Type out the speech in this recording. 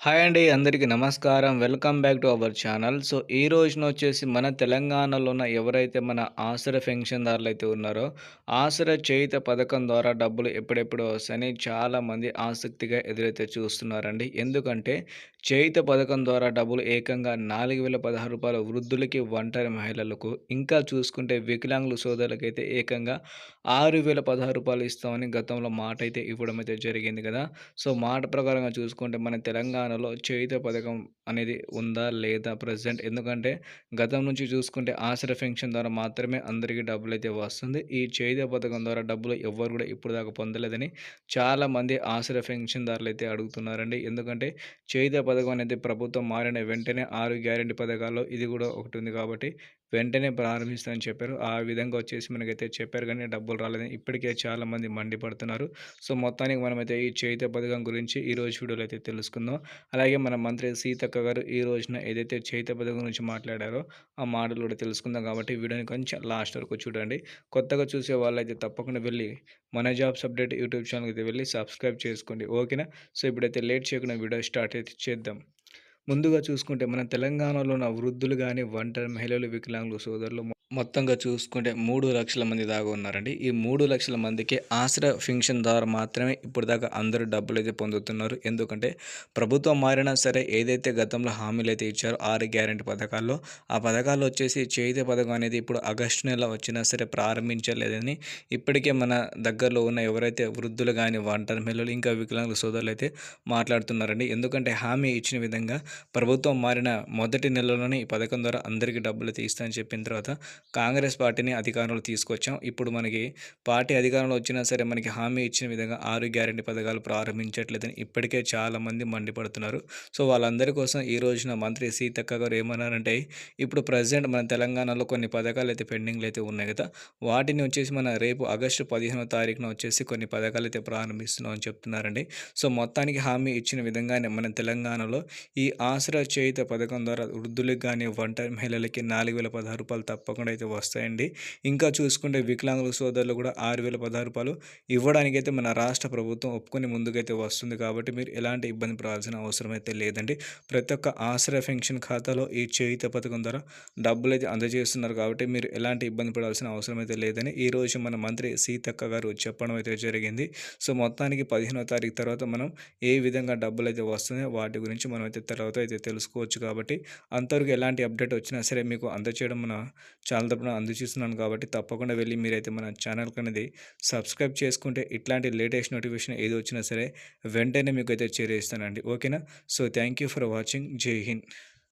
Hi అండి అందరికీ నమస్కారం. Welcome back to our channel. So ఈ రోజున వచ్చేసి మన తెలంగాణలో ఉన్న ఎవరైతే మన ఆసర పెన్షన్దారులు అయితే ఉన్నారో ఆసర చేయిత పథకం ద్వారా డబ్బులు ఎప్పుడెప్పుడు వస్తాయని చాలామంది ఆసక్తిగా ఎదురైతే చూస్తున్నారండి. ఎందుకంటే చేయిత పథకం ద్వారా డబ్బులు ఏకంగా నాలుగు వేల పదహారు రూపాయలు వృద్ధులకి ఒంటరి మహిళలకు ఇంకా చూసుకుంటే వికలాంగుల సోదరులకైతే ఏకంగా ఆరు వేల పదహారు రూపాయలు ఇస్తామని గతంలో మాట అయితే ఇవ్వడం అయితే జరిగింది కదా. సో మాట ప్రకారంగా చూసుకుంటే మన తెలంగాణ తెలంగాణలో చేయిత పథకం అనేది ఉందా? లేదా? ప్రజెంట్ ఎందుకంటే గతం నుంచి చూసుకుంటే ఆసర పెన్షన్ ద్వారా మాత్రమే అందరికీ డబ్బులు అయితే వస్తుంది. ఈ చేయిత పథకం ద్వారా డబ్బులు ఎవ్వరు కూడా ఇప్పుడు దాకా పొందలేదని చాలామంది ఆసర పెన్షన్దారులు అయితే అడుగుతున్నారండి. ఎందుకంటే చేయిత పథకం అనేది ప్రభుత్వం మారిన వెంటనే ఆరు గ్యారెంటీ పథకాల్లో ఇది కూడా ఒకటి ఉంది కాబట్టి వెంటనే ప్రారంభిస్తామని చెప్పారు. ఆ విధంగా వచ్చేసి మనకైతే చెప్పారు కానీ డబ్బులు రాలేదని ఇప్పటికే చాలామంది మండిపడుతున్నారు. సో మొత్తానికి మనమైతే ఈ చైత్య పథకం గురించి ఈ రోజు వీడియోలో అయితే తెలుసుకుందాం. అలాగే మన మంత్రి సీతక్క గారు ఈ రోజున ఏదైతే చైత్య పథకం గురించి మాట్లాడారో ఆ మాటలు కూడా తెలుసుకుందాం కాబట్టి వీడియోని కొంచెం లాస్ట్ వరకు చూడండి. కొత్తగా చూసే వాళ్ళైతే తప్పకుండా వెళ్ళి మన జాబ్స్ అప్డేట్ యూట్యూబ్ ఛానల్కి అయితే వెళ్ళి సబ్స్క్రైబ్ చేసుకోండి. ఓకేనా? సో ఇప్పుడైతే లేట్ చేయకుండా వీడియో స్టార్ట్ అయితే చేద్దాం. ముందుగా చూసుకుంటే మన తెలంగాణలో ఉన్న వృద్ధులు కానీ ఒంటరి మహిళలు వికలాంగులు సోదరులు మొత్తంగా చూసుకుంటే మూడు లక్షల మంది దాకా ఉన్నారండి. ఈ మూడు లక్షల మందికి ఆశ్రయ ఫింక్షన్ ద్వారా మాత్రమే ఇప్పుడు దాకా అందరూ డబ్బులు అయితే పొందుతున్నారు. ఎందుకంటే ప్రభుత్వం మారినా సరే ఏదైతే గతంలో హామీలు అయితే ఇచ్చారో ఆరు గ్యారెంటీ పథకాల్లో ఆ పథకాలు వచ్చేసి చేతి పథకం అనేది ఇప్పుడు ఆగస్టు నెల వచ్చినా సరే ప్రారంభించలేదని ఇప్పటికే మన దగ్గరలో ఉన్న ఎవరైతే వృద్ధులు కానీ వంటర్ మహిళలు ఇంకా వికలాంగుల సోదరులు అయితే మాట్లాడుతున్నారండి. ఎందుకంటే హామీ ఇచ్చిన విధంగా ప్రభుత్వం మారిన మొదటి నెలలోనే ఈ పథకం ద్వారా అందరికీ డబ్బులు తీస్తానని చెప్పిన తర్వాత కాంగ్రెస్ పార్టీని అధికారంలో తీసుకొచ్చాం. ఇప్పుడు మనకి పార్టీ అధికారంలో వచ్చినా సరే మనకి హామీ ఇచ్చిన విధంగా ఆరు గ్యారెంటీ పథకాలు ప్రారంభించట్లేదని ఇప్పటికే చాలామంది మండిపడుతున్నారు. సో వాళ్ళందరి కోసం ఈ రోజున మంత్రి సీతక్క గారు ఏమన్నారంటే ఇప్పుడు ప్రజెంట్ మన తెలంగాణలో కొన్ని పథకాలు అయితే పెండింగ్లు అయితే ఉన్నాయి కదా వాటిని వచ్చేసి మన రేపు ఆగస్టు పదిహేనో తారీఖున వచ్చేసి కొన్ని పథకాలు అయితే ప్రారంభిస్తున్నాం అని చెప్తున్నారండి. సో మొత్తానికి హామీ ఇచ్చిన విధంగానే మన తెలంగాణలో ఈ ఆసరా చేయుత పథకం ద్వారా వృద్ధులకు కానీ వంట మహిళలకి నాలుగు వేల పదహారు రూపాయలు తప్పకుండా అయితే వస్తాయండి. ఇంకా చూసుకుంటే వికలాంగుల సోదరులు కూడా ఆరు వేల పదహారు రూపాయలు ఇవ్వడానికైతే మన రాష్ట్ర ప్రభుత్వం ఒప్పుకొని ముందుకైతే వస్తుంది కాబట్టి మీరు ఎలాంటి ఇబ్బంది పడాల్సిన అవసరం అయితే లేదండి. ప్రతి ఒక్క ఆశ్రయ పెన్షన్ ఖాతాలో ఈ చేయుత పథకం ద్వారా డబ్బులు అయితే అందజేస్తున్నారు కాబట్టి మీరు ఎలాంటి ఇబ్బంది పడాల్సిన అవసరం అయితే లేదని ఈరోజు మన మంత్రి సీతక్క గారు చెప్పడం అయితే జరిగింది. సో మొత్తానికి పదిహేనో తారీఖు తర్వాత మనం ఏ విధంగా డబ్బులు అయితే వస్తున్నాయో వాటి గురించి మనం అయితే తర్వాత అయితే తెలుసుకోవచ్చు కాబట్టి అంతవరకు ఎలాంటి అప్డేట్ వచ్చినా సరే మీకు అందచేయడం మన ఛానల్ తరపున అందజేస్తున్నాను కాబట్టి తప్పకుండా వెళ్ళి మీరైతే మన ఛానల్కి అనేది సబ్స్క్రైబ్ చేసుకుంటే ఇట్లాంటి లేటెస్ట్ నోటిఫికేషన్ ఏది వచ్చినా సరే వెంటనే మీకు అయితే చేరేస్తానండి. ఓకేనా? So thank you for watching. జై హింద్.